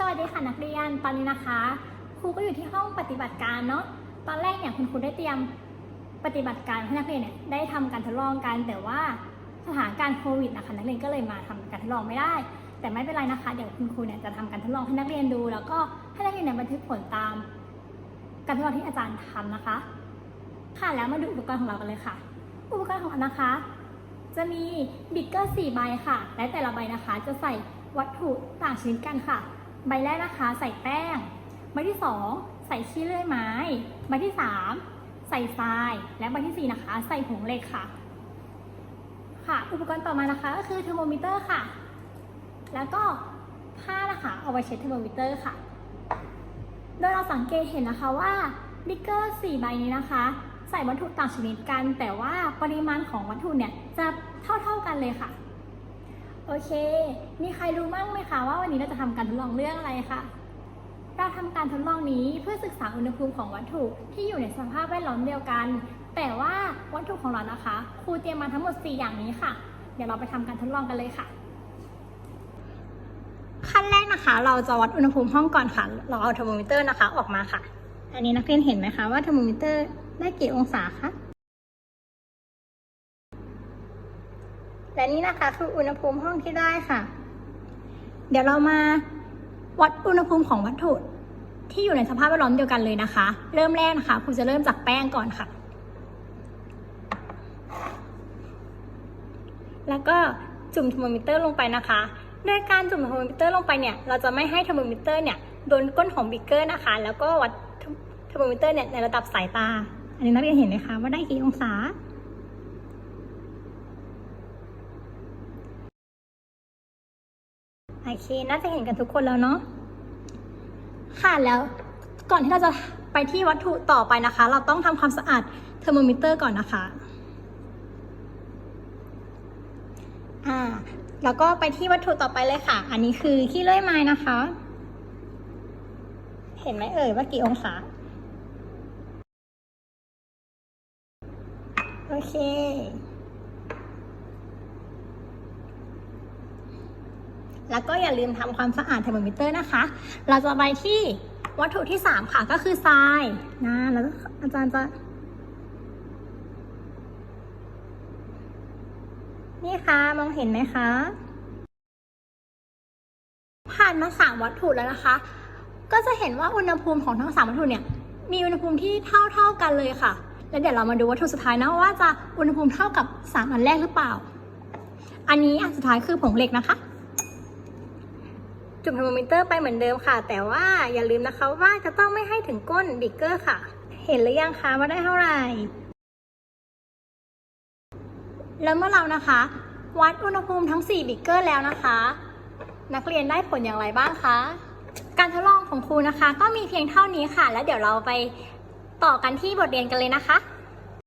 สวัสดีค่ะนักเรียนตอนนี้นะคะครูก็อยู่ที่ห้องปฏิบัติการเนาะตอนแรกเนี่ยคุณครูได้เตรียมปฏิบัติการให้นักเรียนเนี่ยได้ทำการทดลองกันแต่ว่าสถานการณ์โควิดนะคะนักเรียนก็เลยมาทำการทดลองไม่ได้ แต่ไม่เป็นไรนะคะเดี๋ยวคุณครูเนี่ยจะทำการทดลองให้นักเรียนดู แล้วก็ให้นักเรียนเนี่ยบันทึกผลตามการทดลองที่อาจารย์ทำนะคะ ค่ะแล้วมาดูอุปกรณ์ของเรากันเลยค่ะ อุปกรณ์ของเรานะคะ จะมีบิ๊กเกอร์4ใบค่ะ และแต่ละใบนะคะจะใส่วัตถุต่างชนิดกันค่ะ ใบแรกนะคะใส่แป้ง ใบที่ 2 ใส่ขี้เลื่อยไม้ ใบที่ 3 ใส่ทราย และใบที่ 4 นะคะ ใส่ผงเหล็กค่ะ ค่ะอุปกรณ์ต่อมานะคะก็คือเทอร์โมมิเตอร์ค่ะ แล้วก็ผ้านะคะเอาไว้เช็ดเทอร์โมมิเตอร์ค่ะ โดยเราสังเกตเห็นนะคะว่าบิ๊กเกอร์4ใบนี้นะคะ ใส่วัตถุต่างชนิดกัน แต่ว่าปริมาณของวัตถุเนี่ยจะเท่าๆกันเลยค่ะ โอเค มีใครรู้บ้างไหมคะว่าวันนี้เราจะทำการทดลองเรื่องอะไรคะ เราทำการทดลองนี้เพื่อศึกษาอุณหภูมิของวัตถุที่อยู่ในสภาพแวดล้อมเดียวกัน แต่ว่าวัตถุของเรานะคะ ครูเตรียมมาทั้งหมด 4 อย่างนี้ค่ะ เดี๋ยวเราไปทำการทดลองกันเลยค่ะ ขั้นแรกนะคะ เราจะวัดอุณหภูมิห้องก่อนค่ะ เราเอาเทอร์โมมิเตอร์นะคะออกมาค่ะ อันนี้นักเรียนเห็นไหมคะว่าเทอร์โมมิเตอร์ได้กี่องศาคะ และนี่นะคะ คืออุณหภูมิห้องที่ได้ค่ะ เดี๋ยวเรามาวัดอุณหภูมิของวัตถุที่อยู่ในสภาพแวดล้อมเดียวกันเลยนะคะ เริ่มแรกนะคะครูจะเริ่มจากแป้งก่อนค่ะ แล้วก็จุ่มเทอร์โมมิเตอร์ลงไปนะคะโดยการจุ่มเทอร์โมมิเตอร์ลงไปเนี่ย เราจะไม่ให้เทอร์โมมิเตอร์เนี่ยโดนก้นของบิกเกอร์นะคะ แล้วก็วัดเทอร์โมมิเตอร์เนี่ยในระดับสายตา อันนี้นักเรียนเห็นไหมคะว่าได้กี่องศา โอเค น่าจะเห็นกันทุกคนแล้วเนาะ ค่ะ แล้วก่อนที่เราจะไปที่วัตถุต่อไปนะคะ เราต้องทำความสะอาดเทอร์โมมิเตอร์ก่อนนะคะ อ่า แล้วก็ไปที่วัตถุต่อไปเลยค่ะ อันนี้คือขี้เลื่อยไม้นะคะ เห็นไหมเอ่ยว่ากี่องศา โอเค แล้วก็อย่าลืมทำความสะอาดเทอร์โมมิเตอร์นะคะ เราจะไปที่วัตถุที่ 3 ค่ะก็คือทรายนะแล้วอาจารย์จะนี่ค่ะมองเห็นไหมคะ ผ่านมาสามวัตถุแล้วนะคะ ก็จะเห็นว่าอุณหภูมิของทั้งสามวัตถุเนี่ย มีอุณหภูมิที่เท่าเท่าๆกันเลยค่ะ แล้วเดี๋ยวเรามาดูวัตถุสุดท้ายนะว่าจะอุณหภูมิเท่ากับสามอันแรกหรือเปล่า อันนี้อันสุดท้ายคือผงเหล็กนะคะ จุ่มเทอร์โมมิเตอร์ไปเหมือนเดิมค่ะ แต่ว่าอย่าลืมนะคะว่าจะต้องไม่ให้ถึงก้นบิกเกอร์ค่ะ เห็นหรือยังคะว่าได้เท่าไหร่ แล้วเมื่อเรานะคะ วัดอุณหภูมิทั้ง 4 บิกเกอร์แล้วนะคะ นักเรียนได้ผลอย่างไรบ้างคะ การทดลองของครูนะคะ ก็มีเพียงเท่านี้ค่ะ แล้วเดี๋ยวเราไปต่อกันที่บทเรียนกันเลยนะคะ